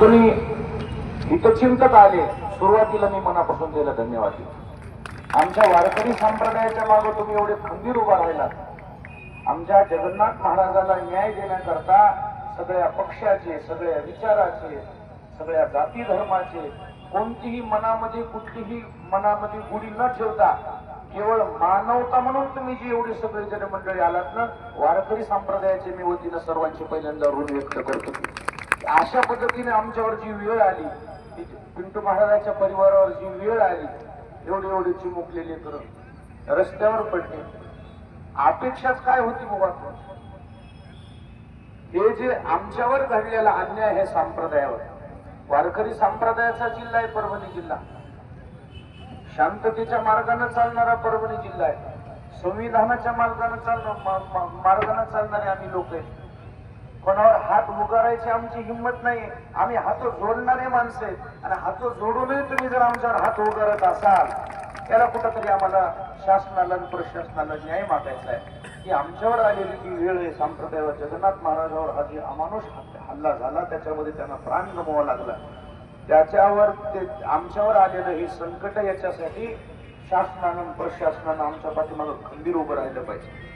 तुम्ही चिंतक आले सुरुवातीला मी मनापासून दिलं धन्यवाद. आमच्या वारकरी संप्रदायाच्या मागे तुम्ही एवढे खंबीर उभा राहिला आमच्या जगन्नाथ महाराजाला न्याय देण्याकरता सगळ्या पक्षाचे सगळ्या विचाराचे सगळ्या जाती धर्माचे कोणतीही मनामध्ये कुठलीही मनामध्ये गुढी न ठेवता केवळ मानवता म्हणून तुम्ही जी एवढी सगळी जनमंडळी आलात ना वारकरी संप्रदायाचे मी वतीनं सर्वांची पहिल्यांदा ऋण व्यक्त करतो. अशा पद्धतीने आमच्यावर जी वेळ आली ती पिंटू महाराजाच्या परिवारावर जी वेळ आली एवढी एवढी चिमुकलेली करून रस्त्यावर पडले. अपेक्षाच काय होती बाबा हे जे आमच्यावर घडलेला अन्याय हे संप्रदायावर. वारकरी संप्रदायाचा जिल्हा आहे परभणी जिल्हा. शांततेच्या मार्गाने चालणारा परभणी जिल्हा आहे. संविधानाच्या मार्गाने चालणार मार्गाने चालणारे आम्ही लोक आहेत. कोणावर हात उगारायची आमची हिंमत नाही. आम्ही हात जोडणारे माणसं. आहेत आणि हात जोडूनही तुम्ही जर आमच्यावर हात उगारत असाल त्याला कुठंतरी आम्हाला शासनाला आणि प्रशासनाला न्याय मागायचा आहे. की आमच्यावर आलेली जी वेळ आहे संप्रदायावर जगन्नाथ महाराजावर हा जी अमानुष हल्ला झाला त्याच्यामध्ये त्यांना प्राण गमवावा लागला. त्याच्यावर ते आमच्यावर आलेलं हे संकट याच्यासाठी शासनानं प्रशासनानं आमच्या पाठीमागं खंबीर उभं राहिलं पाहिजे.